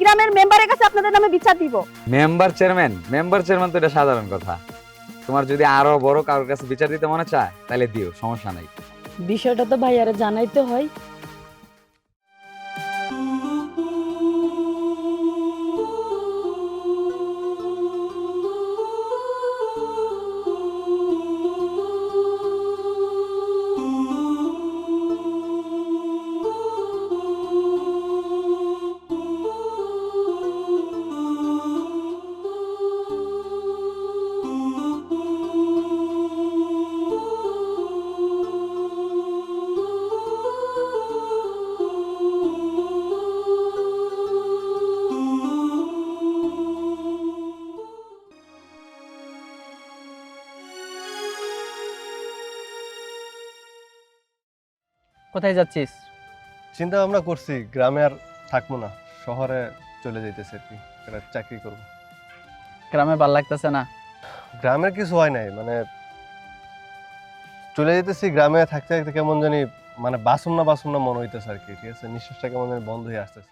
গ্রামের মেম্বারের কাছে আপনাদের নামে বিচার দিব। মেম্বার চেয়ারম্যান মেম্বার চেয়ারম্যান তো এটা সাধারণ কথা। তোমার যদি আরও বড় কারোর কাছে বিচার দিতে মনে চায় তাহলে দিও সমস্যা নাই। বিষয়টা তো ভাই ভাইয়ারে জানাইতে হয়। কোথায় যাচ্ছিস? চিন্তা ভাবনা করছি গ্রামে আর থাকব না শহরে চলে যাইতেছে আর কি একটা চাকরি করব। গ্রামে ভালো লাগতেছে না? গ্রামের কিছু হয় নাই মানে চলে যেতেছি গ্রামে থাকতে থাকতে কেমন জানি মানে বাসুম না বাসুম না মনে হইতেছে আর কি ঠিক আছে? নিঃশ্বাসটা কেমন জানি বন্ধ হয়ে আসতেছে।